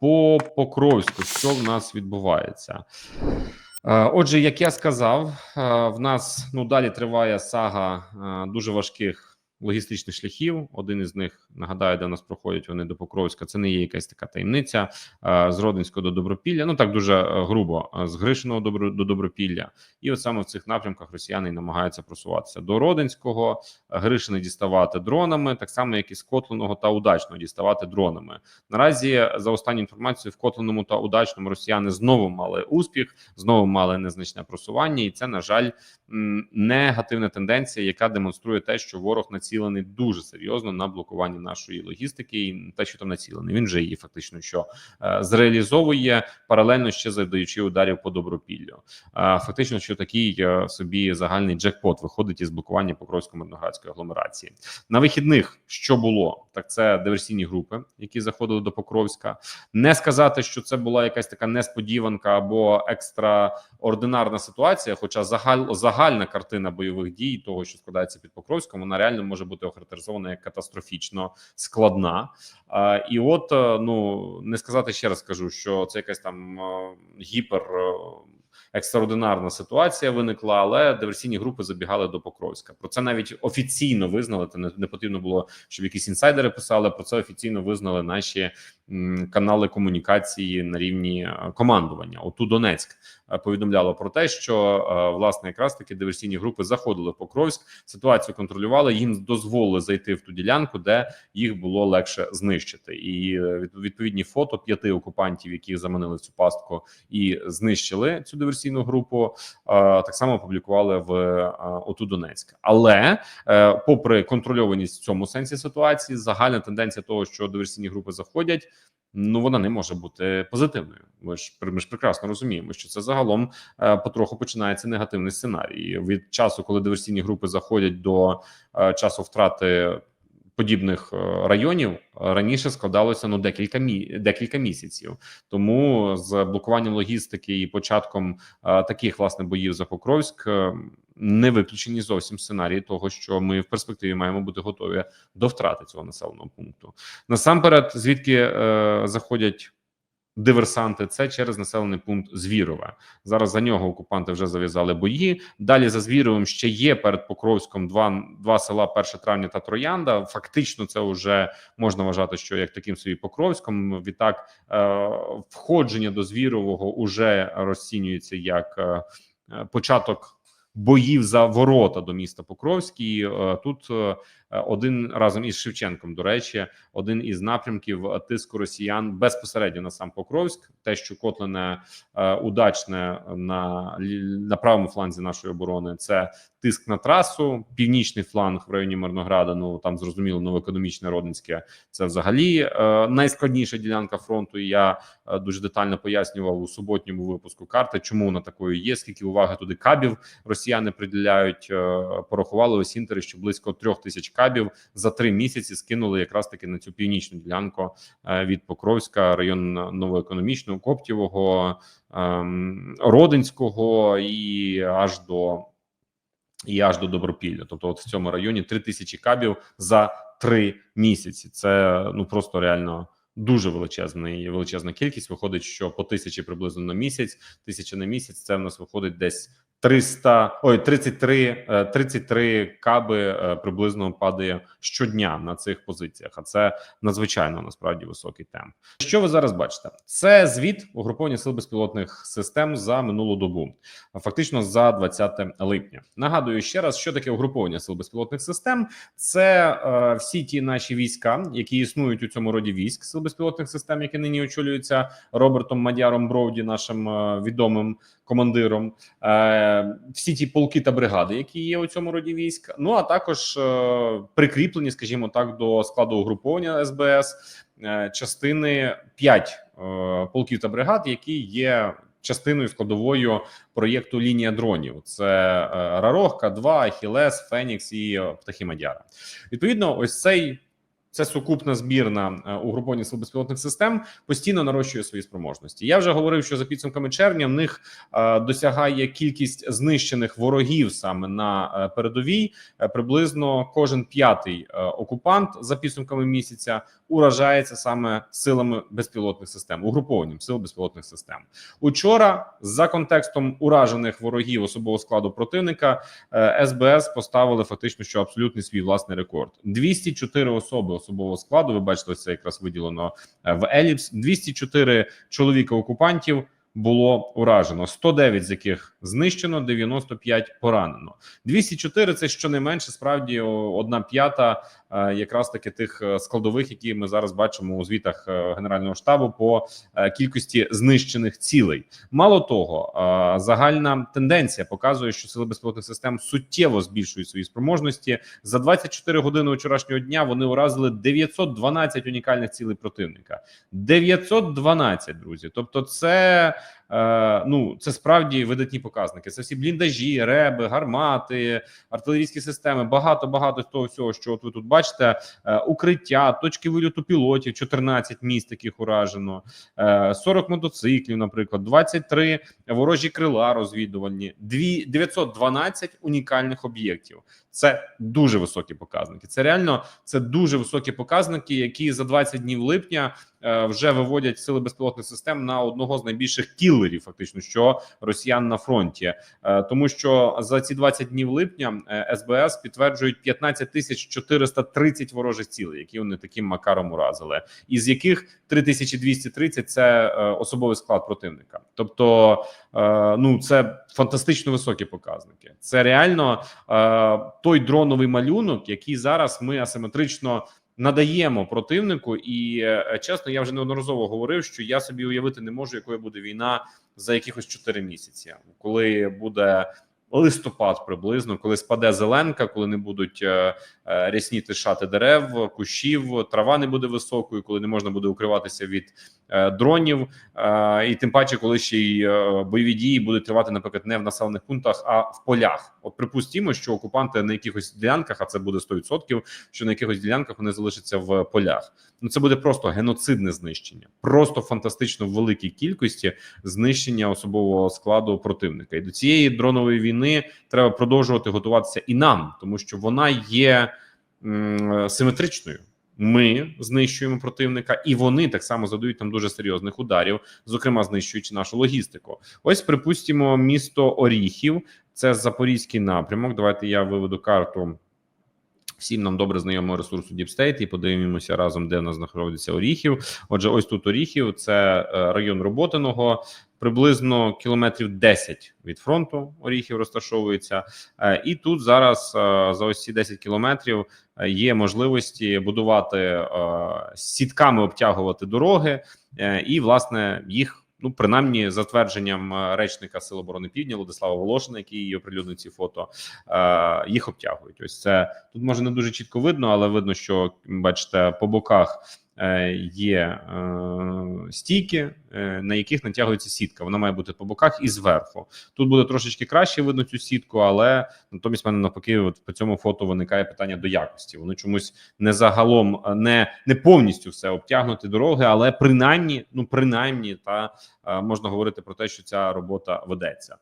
по Покровську, що в нас відбувається? Е, Отже, як я сказав, е, в нас ну далі триває сага е, дуже важких логістичних шляхів. Один із них нагадаю, де нас проходять вони до Покровська. Це не є якась така таємниця е, з Родинського до Добропілля. Ну так дуже е, грубо е, з Гришиного до, до Добропілля. І от саме в цих напрямках росіяни намагаються просуватися до Родинського, Гришини діставати дронами, так само як і з Котленого та Удачного діставати дронами. Наразі за останню інформацією в Котленому та Удачному росіяни знову мали успіх, знову мали незначне просування, і це на жаль негативна тенденція, яка демонструє те, що ворог націлений дуже серйозно на блокування нашої логістики, і те, що там націлений, він вже її фактично що е, зреалізовує паралельно ще завдаючи ударів по добропіллю. Е, фактично, що такий е, собі загальний джекпот виходить із блокування Покровсько-Мирноградської агломерації на вихідних. Що було так? Це диверсійні групи, які заходили до Покровська. Не сказати, що це була якась така несподіванка або екстраординарна ситуація. Хоча загаль, загальна картина бойових дій, того що складається під Покровськом, вона реально може бути охарактеризована як катастрофічно складна. І от е, ну не сказати ще раз кажу, що це якась там е, гіпер. Екстраординарна ситуація виникла, але диверсійні групи забігали до Покровська. Про це навіть офіційно визнали. Це не, не потрібно було, щоб якісь інсайдери писали. Про це офіційно визнали наші м, канали комунікації на рівні е, командування. Оту Донецьк е, повідомляло про те, що е, власне якраз таки диверсійні групи заходили в Покровськ, ситуацію контролювали. Їм дозволили зайти в ту ділянку, де їх було легше знищити. І від- відповідні фото п'яти окупантів, які заманили в цю пастку і знищили цю диверсійну групу, е, так само опублікували в е, ОТУ Донецьк. Але е, попри контрольованість в цьому сенсі ситуації, загальна тенденція того, що диверсійні групи заходять. Ну, вона не може бути позитивною. Ми ж ми ж прекрасно розуміємо, що це загалом е, потроху починається негативний сценарій. Від часу, коли диверсійні групи заходять до е, часу втрати подібних е, районів, е, раніше складалося ну декілька мі декілька місяців. Тому з блокуванням логістики і початком е, таких власне боїв за Покровськ не виключені зовсім сценарії того, що ми в перспективі маємо бути готові до втрати цього населеного пункту. Насамперед, звідки е, заходять диверсанти, це через населений пункт Звірове. Зараз за нього окупанти вже зав'язали бої. Далі за Звіровим ще є перед Покровськом два, два села 1 травня та Троянда. Фактично, це вже можна вважати, що як таким собі Покровськом. Відтак е, входження до Звірового уже розцінюється як е, початок. Боїв за ворота до міста Покровський Е, тут е, один разом із Шевченком. До речі, один із напрямків е, тиску росіян безпосередньо на сам Покровськ. Те, що Котлене е, удачне на, на правому фланзі нашої оборони, це тиск на трасу. Північний фланг в районі Мирнограда. Ну там зрозуміло, новоекономічне родинське. Це взагалі е, найскладніша ділянка фронту. І я е, дуже детально пояснював у суботньому випуску карти, чому вона такою є. Скільки уваги туди кабів росіяни приділяють. Е, порахували ось інтери, що близько трьох тисяч кабів за три місяці скинули якраз таки на цю північну ділянку е, від Покровська, район новоекономічного, Коптєвого, ем, Родинського і аж до і аж до Добропілля. Тобто, от в цьому районі три тисячі кабів за три місяці. Це ну просто реально. Дуже величезний величезна кількість. Виходить, що по тисячі приблизно на місяць, тисяча на місяць. Це в нас виходить десь 300, ой, 33, е, 33 каби е, приблизно падає щодня на цих позиціях. А це надзвичайно насправді високий темп. Що ви зараз бачите? Це звіт угруповання сил безпілотних систем за минулу добу, фактично за 20 липня. Нагадую ще раз, що таке угруповання сил безпілотних систем. Це е, всі ті наші війська, які існують у цьому роді військ сил безпілотних систем, які нині очолюються Робертом Мадяром Броуді, нашим е, відомим командиром. Е, всі ті полки та бригади, які є у цьому роді військ. Ну а також е, прикріплені, скажімо так, до складу угруповання СБС е, частини 5 е, полків та бригад, які є. Частиною складовою проєкту лінія дронів це Рарох, К2, Ахілес, Фенікс і е, Птахи Мадяра. Відповідно, ось цей Це сукупна збірна е, угруповання сил безпілотних систем постійно нарощує свої спроможності. Я вже говорив, що за підсумками червня в них е, досягає кількість знищених ворогів саме на е, передовій. Приблизно кожен п'ятий окупант за підсумками місяця уражається саме силами безпілотних систем, угрупованням сил безпілотних систем. Учора за контекстом уражених ворогів особового складу противника СБС поставили фактично, що абсолютний свій власний рекорд: 204 особи особового складу. Ви бачите, це якраз виділено е, в еліпс. 204 чоловіка окупантів. Було уражено 109 з яких знищено, 95 поранено. 204 – це щонайменше справді одна п'ята якраз таки тих е, складових, які ми зараз бачимо у звітах е, Генерального штабу по е, кількості знищених цілей. Мало того, е, загальна тенденція показує, що сили безпілотних систем суттєво збільшують свої спроможності. За 24 години вчорашнього дня вони уразили 912 унікальних цілей противника. 912, друзі. Тобто, це е, ну це справді видатні показники. Це всі бліндажі, реби, гармати, артилерійські системи. Багато багато того всього, що от ви тут бачите. Е, укриття, точки вильоту пілотів, 14 міст, яких уражено, е, 40 мотоциклів, наприклад, 23 ворожі крила розвідувальні, дві 912 унікальних об'єктів. Це дуже високі показники. Це реально це дуже високі показники, які за 20 днів липня е, вже виводять сили безпілотних систем на одного з найбільших кілерів, фактично, що росіян на фронті, Е, тому що за ці 20 днів липня е, СБС підтверджують 15 тисяч 430 ворожих цілей, які вони таким макаром уразили, із яких 3230 – це е, особовий склад противника. Тобто, е, ну це фантастично високі показники. Це реально е, той дроновий малюнок, який зараз ми асиметрично надаємо противнику. І е, чесно, я вже неодноразово говорив, що я собі уявити не можу, якою буде війна за якихось 4 місяці, коли буде. Листопад приблизно, коли спаде зеленка, коли не будуть е, е, рясніти шати дерев, кущів, трава не буде високою, коли не можна буде укриватися від е, дронів, і тим паче, коли ще й бойові дії будуть тривати, наприклад, не в населених пунктах, а в полях. От припустімо, що окупанти на якихось ділянках, а це буде 100%, що на якихось ділянках вони залишаться в полях. Ну це буде просто геноцидне знищення, просто фантастично в великій кількості знищення особового складу противника. І до цієї дронової війни треба продовжувати готуватися і нам, тому що вона є симетричною. Ми знищуємо противника, і вони так само задають нам дуже серйозних ударів, зокрема знищуючи нашу логістику. Ось припустимо місто Оріхів. Це запорізький напрямок. Давайте я виведу карту. Всім нам добре знайомого ресурсу Deep State і подивимося разом, де в нас знаходиться Оріхів. Отже, ось тут Оріхів, це е, район Роботиного, приблизно кілометрів 10 від фронту Оріхів розташовується. Е, І тут зараз е, за ось ці 10 кілометрів є можливості будувати сітками обтягувати дороги, і власне їх. Ну, принаймні, за твердженням е, речника Сил оборони Півдня Владислава Волошина, який оприлюднив ці фото, е, їх обтягують. Ось це тут може не дуже чітко видно, але видно, що бачите, по боках є е, стійки, е, на яких натягується сітка. Вона має бути по боках і зверху. Тут буде трошечки краще видно цю сітку, але натомість в мене навпаки, от по цьому фото виникає питання до якості. Вони чомусь не загалом е, не, не повністю все обтягнути дороги, але принаймні, ну принаймні, та е, можна говорити про те, що ця робота ведеться.